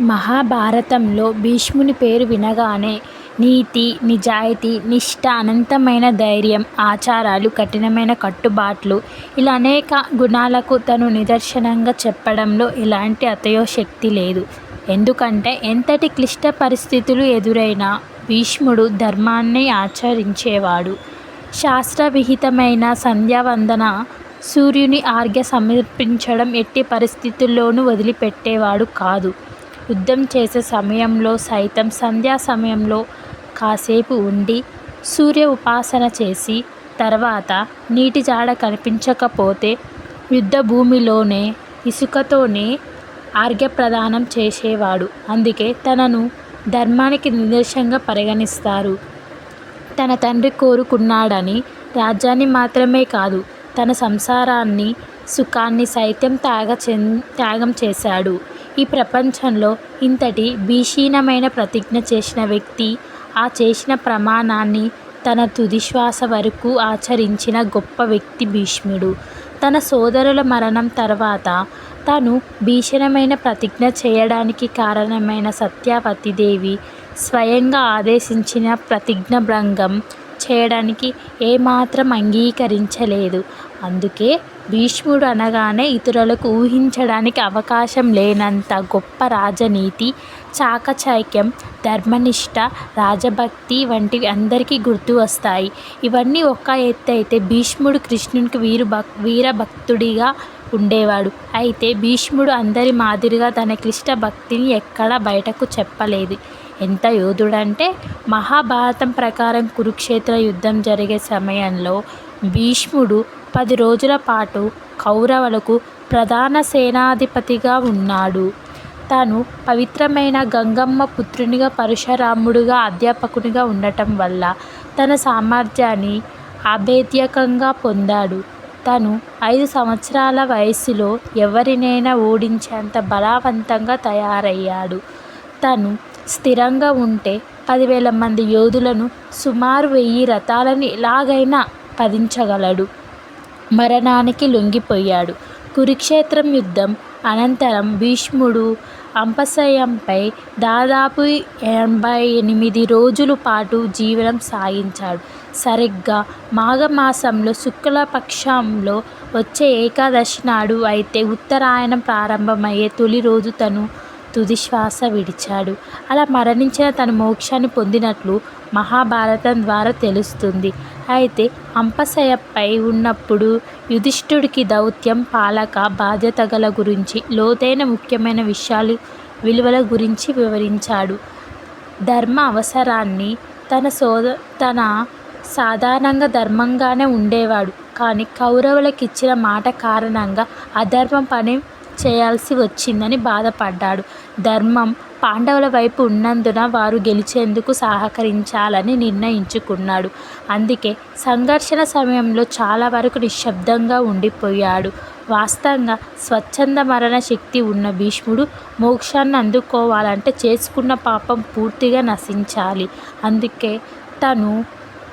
మహాభారతంలో భీష్ముని పేరు వినగానే నీతి, నిజాయితీ, నిష్ఠ, అనంతమైన ధైర్యం, ఆచారాలు, కఠినమైన కట్టుబాట్లు ఇలా అనేక గుణాలకు తను నిదర్శనంగా చెప్పడంలో ఎలాంటి అతయోశక్తి లేదు. ఎందుకంటే ఎంతటి క్లిష్ట పరిస్థితులు ఎదురైనా భీష్ముడు ధర్మాన్ని ఆచరించేవాడు. శాస్త్ర విహితమైన సంధ్యావందన, సూర్యుని ఆర్ఘ్య సమర్పించడం ఎట్టి పరిస్థితుల్లోనూ వదిలిపెట్టేవాడు కాదు. యుద్ధం చేసే సమయంలో సైతం సంధ్యా సమయంలో కాసేపు ఉండి సూర్య ఉపాసన చేసి తర్వాత నీటి జాడ కనిపించకపోతే యుద్ధభూమిలోనే ఇసుకతోనే ఆర్ఘ్యప్రదానం చేసేవాడు. అందుకే తనను ధర్మానికి నిదర్శంగా పరిగణిస్తారు. తన తండ్రి కోరుకున్నాడని రాజ్యాన్ని మాత్రమే కాదు తన సంసారాన్ని, సుఖాన్ని సైతం త్యాగం చేశాడు. ఈ ప్రపంచంలో ఇంతటి భీషీణమైన ప్రతిజ్ఞ చేసిన వ్యక్తి, ఆ చేసిన ప్రమాణాన్ని తన తుదిశ్వాస వరకు ఆచరించిన గొప్ప వ్యక్తి భీష్ముడు. తన సోదరుల మరణం తర్వాత తాను భీషణమైన ప్రతిజ్ఞ చేయడానికి కారణమైన సత్యవతీదేవి స్వయంగా ఆదేశించిన ప్రతిజ్ఞ భంగం చేయడానికి ఏమాత్రం అంగీకరించలేదు. అందుకే భీష్ముడు అనగానే ఇతరులకు ఊహించడానికి అవకాశం లేనంత గొప్ప రాజనీతి, చాకచైక్యం ధర్మనిష్ఠ, రాజభక్తి వంటివి అందరికీ గుర్తు వస్తాయి. ఇవన్నీ ఒక్క ఎత్తు అయితే భీష్ముడు కృష్ణునికి వీరభక్తుడిగా ఉండేవాడు. అయితే భీష్ముడు అందరి మాదిరిగా తన క్లిష్ట భక్తిని ఎక్కడా బయటకు చెప్పలేదు. ఎంత యోధుడంటే మహాభారతం ప్రకారం కురుక్షేత్ర యుద్ధం జరిగే సమయంలో భీష్ముడు పది రోజుల పాటు కౌరవులకు ప్రధాన సేనాధిపతిగా ఉన్నాడు. తను పవిత్రమైన గంగమ్మ పుత్రునిగా పరశురాముడుగా అధ్యాపకునిగా ఉండటం వల్ల తన సామర్థ్యాన్ని అభేద్యకంగా పొందాడు. తను ఐదు సంవత్సరాల వయసులో ఎవరినైనా ఓడించేంత బలవంతంగా తయారయ్యాడు. తను స్థిరంగా ఉంటే పదివేల మంది యోధులను, సుమారు వెయ్యి రథాలను ఎలాగైనా పదించగలడు మరణానికి లొంగిపోయాడు. కురుక్షేత్రం యుద్ధం అనంతరం భీష్ముడు అంపశయ్యపై దాదాపు ఎనభై ఎనిమిది రోజుల పాటు జీవనం సాగించాడు. సరిగ్గా మాఘమాసంలో శుక్లపక్షంలో వచ్చే ఏకాదశి నాడు అయితే ఉత్తరాయణం ప్రారంభమయ్యే తొలి రోజు తను తుదిశ్వాస విడిచాడు. అలా మరణించిన తన మోక్షాన్ని పొందినట్లు మహాభారతం ద్వారా తెలుస్తుంది. అయితే అంపశయపై ఉన్నప్పుడు యుధిష్ఠుడికి దౌత్యం, పాలక బాధ్యతల గురించి, లోతైన ముఖ్యమైన విషయాలు విలువల గురించి వివరించాడు. ధర్మ అవసరాన్ని తన సాధారణంగా ధర్మంగానే ఉండేవాడు. కానీ కౌరవులకిచ్చిన మాట కారణంగా అధర్మ పని చేయాల్సి వచ్చిందని బాధపడ్డాడు. ధర్మం పాండవుల వైపు ఉన్నందున వారు గెలిచేందుకు సహకరించాలని నిర్ణయించుకున్నాడు. అందుకే సంఘర్షణ సమయంలో చాలా వరకు నిశ్శబ్దంగా ఉండిపోయాడు. వాస్తవంగా స్వచ్ఛంద మరణ శక్తి ఉన్న భీష్ముడు మోక్షాన్ని అందుకోవాలంటే చేసుకున్న పాపం పూర్తిగా నశించాలి. అందుకే తను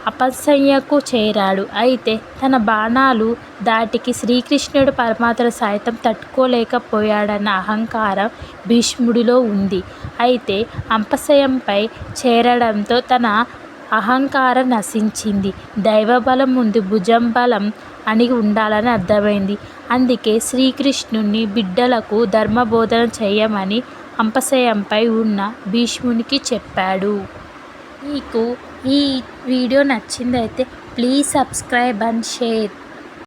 అంపశయ్యకు చేరాడు. అయితే తన బాణాలు ధాటికి శ్రీకృష్ణుడు పరమాత్మ సైతం తట్టుకోలేకపోయాడన్న అహంకారం భీష్ముడిలో ఉంది. అయితే అంపశయ్యపై చేరడంతో తన అహంకారం నశించింది. దైవబలం ముందు భుజబలం అని ఉండాలని అర్థమైంది. అందుకే శ్రీకృష్ణుని బిడ్డలకు ధర్మబోధన చేయమని అంపశయ్యపై ఉన్న భీష్మునికి చెప్పాడు. మీకు ఈ వీడియో నచ్చిందైతే ప్లీజ్ సబ్స్క్రైబ్ అండ్ షేర్.